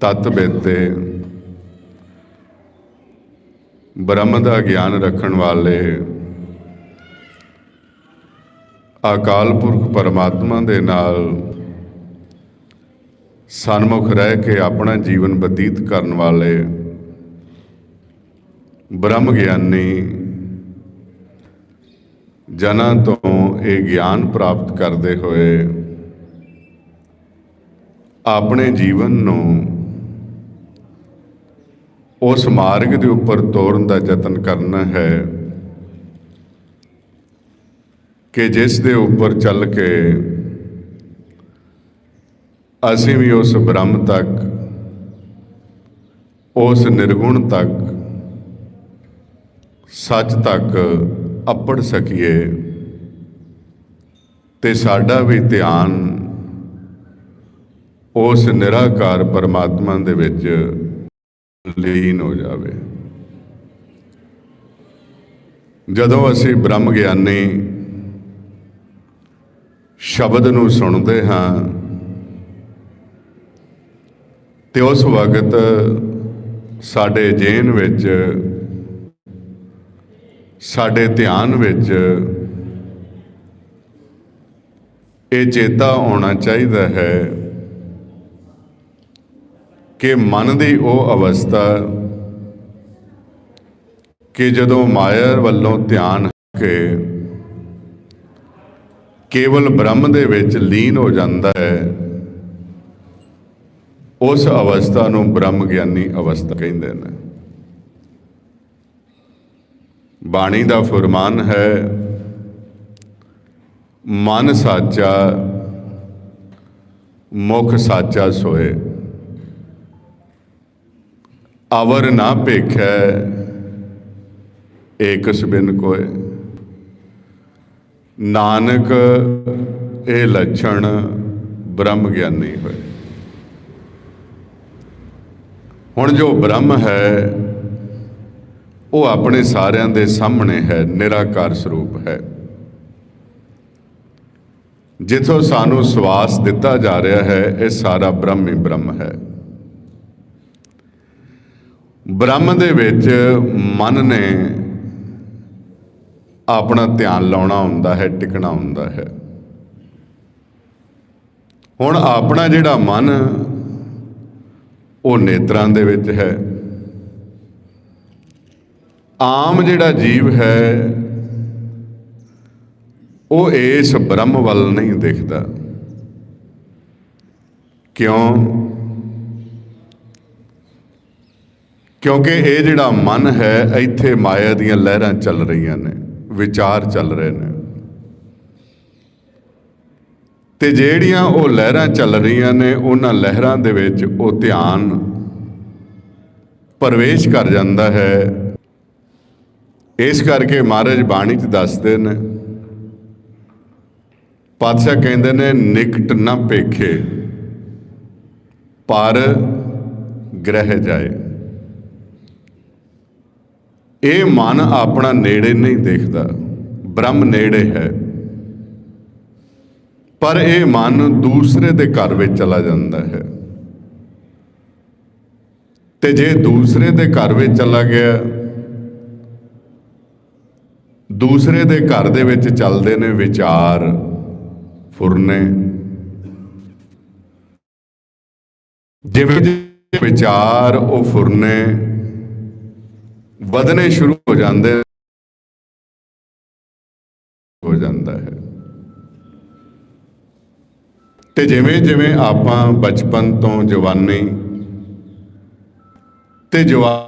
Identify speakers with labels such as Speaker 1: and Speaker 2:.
Speaker 1: ਤਤ ਬੇਤੇ ਬ੍ਰਹਮ ਦਾ ਗਿਆਨ ਰੱਖਣ ਵਾਲੇ ਅਕਾਲ ਪੁਰਖ ਪਰਮਾਤਮਾ ਦੇ ਨਾਲ ਸਨਮੁਖ ਰਹਿ ਕੇ ਆਪਣਾ ਜੀਵਨ ਬਤੀਤ ਕਰਨ ਵਾਲੇ ਬ੍ਰਹਮ ਗਿਆਨੀ ਜਨਾਂ ਤੋਂ ਇਹ ਗਿਆਨ ਪ੍ਰਾਪਤ ਕਰਦੇ ਹੋਏ ਆਪਣੇ ਜੀਵਨ ਨੂੰ ਉਸ ਮਾਰਗ ਦੇ ਉੱਪਰ ਤੋਰਨ ਦਾ ਯਤਨ ਕਰਨਾ ਹੈ ਕਿ ਜਿਸ ਦੇ ਉੱਪਰ ਚੱਲ ਕੇ ਅਸੀਂ ਵੀ ਉਸ ਬ੍ਰਹਮ ਤੱਕ, ਉਸ ਨਿਰਗੁਣ ਤੱਕ, ਸੱਚ ਤੱਕ ਅੱਪੜ ਸਕੀਏ ਤੇ ਸਾਡਾ ਵੀ ਧਿਆਨ ਉਸ ਨਿਰਾਕਾਰ ਪਰਮਾਤਮਾ ਦੇ ਵਿੱਚ ਲੀਨ ਹੋ ਜਾਵੇ। ਜਦੋਂ ਅਸੀਂ ਬ੍ਰਹਮ ਗਿਆਨੀ ਸ਼ਬਦ ਨੂੰ ਸੁਣਦੇ ਹਾਂ, ਤੇ ਉਸ ਵਕਤ ਸਾਡੇ ਜੇਨ ਵਿੱਚ, ਸਾਡੇ ਧਿਆਨ ਵਿੱਚ ਇਹ ਚੇਤਾ ਆਉਣਾ ਚਾਹੀਦਾ ਹੈ ਕਿ ਮਨ ਦੀ ਉਹ ਅਵਸਥਾ ਕਿ ਜਦੋਂ ਮਾਇਆ ਵੱਲੋਂ ਧਿਆਨ ਕੇ ਕੇਵਲ ਬ੍ਰਹਮ ਦੇ ਵਿੱਚ ਲੀਨ ਹੋ ਜਾਂਦਾ ਹੈ, ਉਸ ਅਵਸਥਾ ਨੂੰ ਬ੍ਰਹਮ ਗਿਆਨੀ ਅਵਸਥਾ ਕਹਿੰਦੇ ਨੇ। ਬਾਣੀ ਦਾ ਫਰਮਾਨ ਹੈ, ਮਨ ਸਾਚਾ, ਮੁਖ ਸਾਚਾ ਸੋਏ। ਅਵਰ ਨਾ ਭੇਖੈ, ਏਕਸ ਬਿਨ ਕੋਏ ਨਾਨਕ ਇਹ ਲੱਛਣ ਬ੍ਰਹਮ ਗਿਆਨੀ ਹੋਏ ਹੁਣ ਜੋ ਬ੍ਰਹਮ ਹੈ, ਉਹ ਆਪਣੇ ਸਾਰਿਆਂ ਦੇ ਸਾਹਮਣੇ ਹੈ, ਨਿਰਾਕਾਰ ਸਰੂਪ ਹੈ। ਜਿੱਥੋਂ ਸਾਨੂੰ ਸਵਾਸ ਦਿੱਤਾ ਜਾ ਰਿਹਾ ਹੈ, ਇਹ ਸਾਰਾ ਬ੍ਰਹਮ ਹੀ ਬ੍ਰਹਮ ਹੈ। ਬ੍ਰਹਮ ਦੇ ਵਿੱਚ ਮਨ ਨੇ ਆਪਣਾ ਧਿਆਨ ਲਾਉਣਾ ਹੁੰਦਾ ਹੈ, ਟਿਕਣਾ ਹੁੰਦਾ ਹੈ। ਹੁਣ ਆਪਣਾ ਜਿਹੜਾ ਮਨ, ਉਹ ਨੇਤਰਾਂ ਦੇ ਵਿੱਚ ਹੈ। ਆਮ ਜਿਹੜਾ ਜੀਵ ਹੈ, ਉਹ ਇਸ ਬ੍ਰਹਮ ਵੱਲ ਨਹੀਂ ਦੇਖਦਾ। ਕਿਉਂ? ਕਿਉਂਕਿ ਇਹ ਜਿਹੜਾ ਮਨ ਹੈ, ਇੱਥੇ ਮਾਇਆ ਦੀਆਂ ਲਹਿਰਾਂ ਚੱਲ ਰਹੀਆਂ ਨੇ, ਵਿਚਾਰ ਚੱਲ ਰਹੇ ਨੇ। ਤੇ ਜਿਹੜੀਆਂ ਉਹ ਲਹਿਰਾਂ ਚੱਲ ਰਹੀਆਂ ਨੇ, ਉਹਨਾਂ ਲਹਿਰਾਂ ਦੇ ਵਿੱਚ ਉਹ ਧਿਆਨ ਪ੍ਰਵੇਸ਼ ਕਰ ਜਾਂਦਾ ਹੈ। ਇਸ ਕਰਕੇ ਮਹਾਰਾਜ ਬਾਣੀ 'ਚ ਦੱਸਦੇ ਨੇ, ਪਾਤਸ਼ਾਹ ਕਹਿੰਦੇ ਨੇ, ਨਿਕਟ ਨਾ ਭੇਖੇ, ਪਰ ਗ੍ਰਹਿ ਜਾਏ। ਇਹ ਮਨ ਆਪਣਾ ਨੇੜੇ ਨਹੀਂ ਦੇਖਦਾ, ਬ੍ਰਹਮ ਨੇੜੇ ਹੈ। ਪਰ ਇਹ ਮਨ ਦੂਸਰੇ ਦੇ ਘਰ ਵਿੱਚ ਚਲਾ ਜਾਂਦਾ ਹੈ। ਤੇ ਜੇ ਦੂਸਰੇ ਦੇ ਘਰ ਵਿੱਚ ਚਲਾ ਗਿਆ, ਦੂਸਰੇ ਦੇ ਘਰ ਦੇ ਵਿੱਚ ਚੱਲਦੇ ਨੇ ਵਿਚਾਰ, ਫੁਰਨੇ। ਜਿਵੇਂ ਵਿਚਾਰ ਉਹ ਫੁਰਨੇ ਵਧਨੇ ਸ਼ੁਰੂ ਹੋ ਜਾਂਦੇ ਹੋ ਜਾਂਦਾ ਹੈ। ਤੇ ਜਿਵੇਂ ਜਿਵੇਂ ਆਪਾਂ ਬਚਪਨ ਤੋਂ ਜਵਾਨੀ ਤੇ ਜਵਾ